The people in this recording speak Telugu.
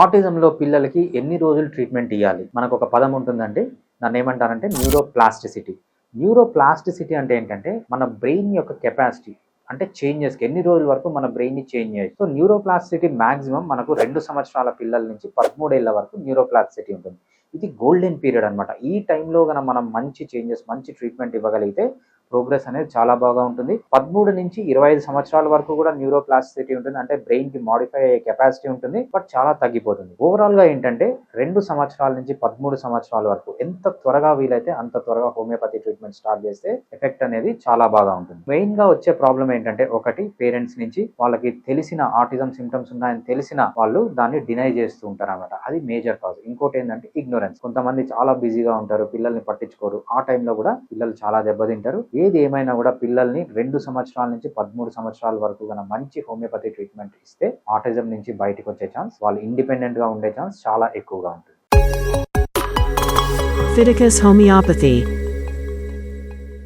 ఆటిజంలో పిల్లలకి ఎన్ని రోజులు ట్రీట్మెంట్ ఇవ్వాలి మనకు ఒక పదం ఉంటుందండి. దాన్ని ఏమంటారంటే న్యూరోప్లాస్టిసిటీ. న్యూరోప్లాస్టిసిటీ అంటే ఏంటంటే మన బ్రెయిన్ యొక్క కెపాసిటీ. అంటే చేంజెస్కి ఎన్ని రోజుల వరకు మన బ్రెయిన్ని చేంజ్ చేయొచ్చు సో న్యూరోప్లాస్టిసిటీ మాక్సిమం మనకు రెండు సంవత్సరాల పిల్లల నుంచి పదమూడేళ్ళ వరకు న్యూరోప్లాస్టిసిటీ ఉంటుంది. ఇది గోల్డెన్ పీరియడ్ అనమాట ఈ టైంలో కనుక మనం మంచి చేంజెస్ మంచి ట్రీట్మెంట్ ఇవ్వగలిగితే ప్రోగ్రెస్ అనేది చాలా బాగా ఉంటుంది. పదమూడు నుంచి ఇరవై ఐదు సంవత్సరాల వరకు కూడా న్యూరోప్లాస్టిసిటీ ఉంటుంది. అంటే బ్రెయిన్కి మాడిఫై అయ్యే కెపాసిటీ ఉంటుంది. బట్ చాలా తగ్గిపోతుంది. ఓవరాల్గా ఏంటంటే రెండు సంవత్సరాల నుంచి పదమూడు సంవత్సరాల వరకు ఎంత త్వరగా వీలైతే అంత త్వరగా హోమియోపతి ట్రీట్మెంట్ స్టార్ట్ చేస్తే ఎఫెక్ట్ అనేది చాలా బాగా ఉంటుంది. మెయిన్గా వచ్చే ప్రాబ్లం ఏంటంటే ఒకటి పేరెంట్స్ నుంచి వాళ్ళకి తెలిసిన ఆటిజం సిమ్టమ్స్ ఉన్నాయని తెలిసిన వాళ్ళు దాన్ని డినై చేస్తూ ఉంటారు అనమాట అది మేజర్ కాజ్ ఇంకోటి ఏంటంటే ఇగ్నోరెన్స్ కొంతమంది చాలా బిజీగా ఉంటారు పిల్లల్ని పట్టించుకోరు. ఆ టైంలో కూడా పిల్లలు చాలా దెబ్బతింటారు. ఏది ఏమైనా కూడా పిల్లల్ని రెండు సంవత్సరాల నుంచి పదమూడు సంవత్సరాల వరకు గన మంచి హోమియోపతి ట్రీట్మెంట్ ఇస్తే ఆటిజం నుంచి బయటకు వచ్చే ఛాన్స్ వాళ్ళు ఇండిపెండెంట్గా ఉండే ఛాన్స్ చాలా ఎక్కువగా ఉంటుంది. Fidicus homeopathy